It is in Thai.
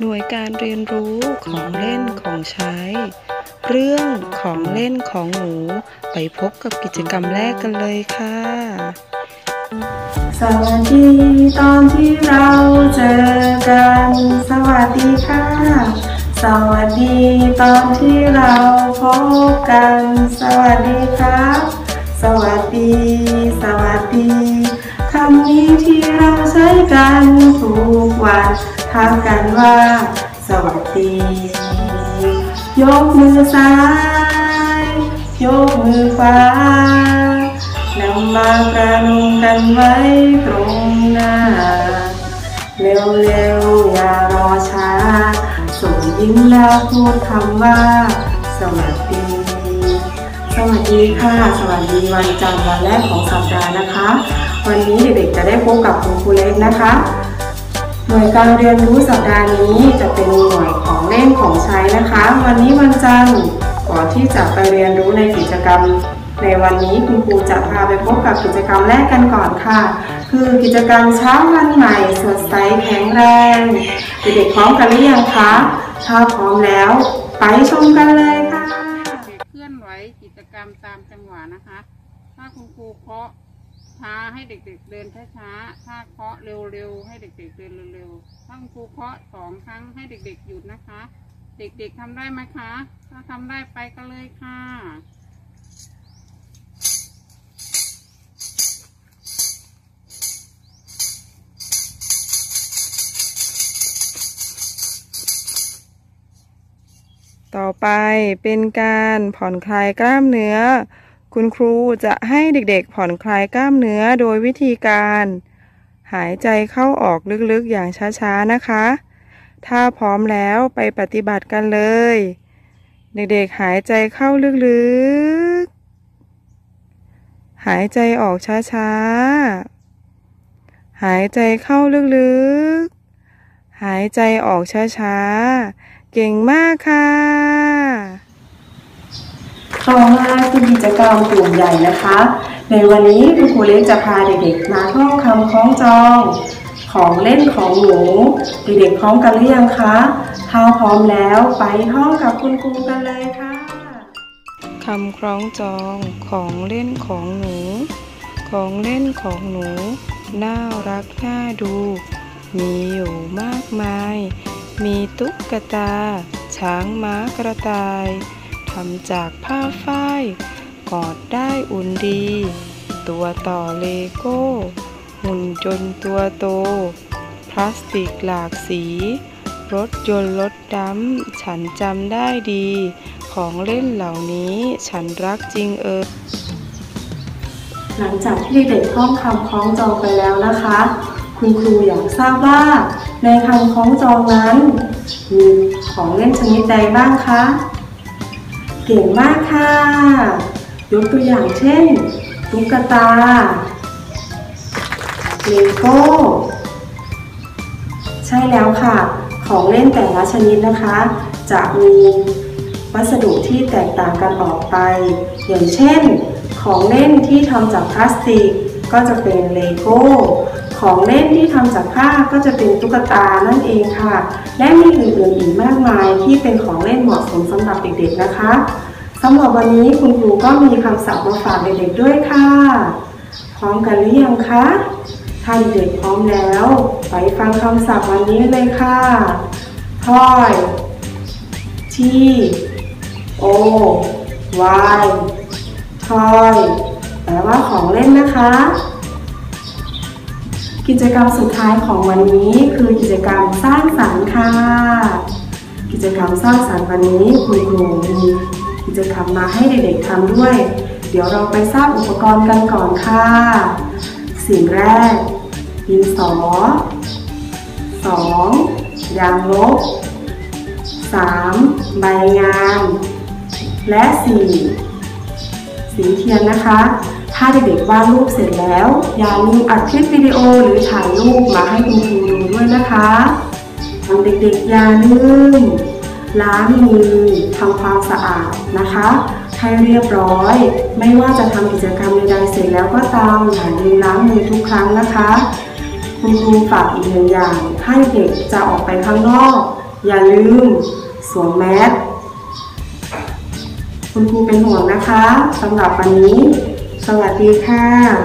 หน่วยการเรียนรู้ของเล่นของใช้ เรื่องของเล่นของหนู ไปพบกับกิจกรรมแรกกันเลยค่ะ สวัสดีตอนที่เราเจอกัน สวัสดีค่ะ สวัสดีตอนที่เราพบกัน สวัสดีครับ สวัสดี สวัสดีคำนี้ที่เราใช้กันทุกวัน ทักกันว่า สวัสดี ยกมือซ้าย ยกมือขวานำมาประนมกันไว้ตรงหน้า เร็วๆ อย่ารอช้า ส่งยิ้มแล้วพูดคำว่า สวัสดีสวัสดีค่ะ สวัสดีวันจันทร์วันแรกของสัปดาห์นะคะ วันนี้เด็กๆจะได้พบกับคุณครูเล็กนะคะ หน่วยการเรียนรู้สัปดาห์นี้จะเป็นหน่วยของเล่นของใช้นะคะ วันนี้วันจันทร์ก่อนที่จะไปเรียนรู้ในกิจกรรม ในวันนี้คุณครูจะพาไปพบกับกิจกรรมแรกกันก่อนค่ะ คือกิจกรรมเช้าวันใหม่สดใสแข็งแรงเด็กๆพร้อมกันหรือยังคะถ้าพร้อมแล้ว ไปชมกันเลยค่ะเคลื่อนไหวกิจกรรมตามจังหวะนะคะ ถ้าคุณครูเคาะช้าให้เด็กๆเดินช้าๆถ้าเคาะ เร็วๆ ให้เด็กๆเดินเร็วๆถ้าคุณครูเคาะสองครั้งให้เด็กๆหยุดนะคะ เด็กๆทำได้ไหมคะ ถ้าทำได้ไปกันเลยค่ะต่อไปเป็นการผ่อนคลายกล้ามเนื้อ คุณครูจะให้เด็กๆผ่อนคลายกล้ามเนื้อโดยวิธีการ หายใจเข้าออกลึกๆอย่างช้าๆนะคะ ถ้าพร้อมแล้วไปปฏิบัติกันเลย เด็กๆหายใจเข้าลึกๆ หายใจออกช้าๆ หายใจเข้าลึกๆ หายใจออกช้าๆ เก่งมากค่ะ ต่อมาคือกิจกรรมกลุ่มใหญ่นะคะ ในวันนี้คุณครูเล็กจะพาเด็กๆ มาท่องคำคล้องจองของเล่นของหนูเด็กๆพร้อมกันหรือยังคะถ้าพร้อมแล้วไปท่องกับคุณครูกันเลยค่ะคำคล้องจองของเล่นของหนู ของเล่นของหนู น่ารักน่าดู มีอยู่มากมาย มีตุ๊กตา ช้างม้ากระต่าย ทำจากผ้าฝ้าย กอดได้อุ่นดี ตัวต่อเลโก้ หุ่นจนตัวโต พลาสติกหลากสี รถยนต์รถดำฉันจำได้ดี ของเล่นเหล่านี้ฉันรักจริงเออหลังจากที่เด็กท่องคำคล้องจองไปแล้วนะคะ คุณครูอยากทราบว่า ในคำคล้องจองนั้น มีของเล่นชนิดใดบ้างคะ เก่งมากค่ะ ยกตัวอย่างเช่น ตุ๊กตา เลโก้ ใช่แล้วค่ะ ของเล่นแต่ละชนิดนะคะ จะมีวัสดุที่แตกต่างกันออกไป อย่างเช่น ของเล่นที่ทำจากพลาสติกก็จะเป็นเลโก้ ของเล่นที่ทำจากผ้าก็จะเป็นตุ๊กตานั่นเองค่ะ และมีอื่นๆอีกมากมายที่เป็นของเล่นเหมาะสมสำหรับเด็กๆนะคะสำหรับวันนี้คุณครูก็มีคำศัพท์มาฝากเด็กๆด้วยค่ะ พร้อมกันหรือยังคะถ้าเด็กพร้อมแล้ว ไปฟังคำศัพท์วันนี้เลยค่ะ toy t o y toy แปลว่าของเล่นนะคะ กิจกรรมสุดท้ายของวันนี้คือกิจกรรมสร้างสรรค์ค่ะ กิจกรรมสร้างสรรค์วันนี้คุณครูมีกิจกรรมมาให้เด็กๆทำด้วย เดี๋ยวเราไปสร้างอุปกรณ์กันก่อนค่ะ สิ่งแรกดินสอ 2. ยางลบ 3. ใบงาน และ 4. สีเทียนนะคะ ถ้าเด็กๆวาดรูปเสร็จแล้ว อย่าลืมอัดคลิปวิดีโอหรือถ่ายรูปมาให้คุณครูดูด้วยนะคะเด็กๆอย่าลืมล้างมือทำความสะอาดนะคะให้เรียบร้อย ไม่ว่าจะทำกิจกรรมใดๆเสร็จแล้วก็ตามอย่าลืมล้างมือทุกครั้งนะคะ คุณครูฝากอีกหนึ่งอย่างถ้เด็กจะออกไปข้างนอก อย่าลืมสวมแมสคุณครูเป็นห่วงนะคะสำหรับวันนี้ สวัสดีค่ะ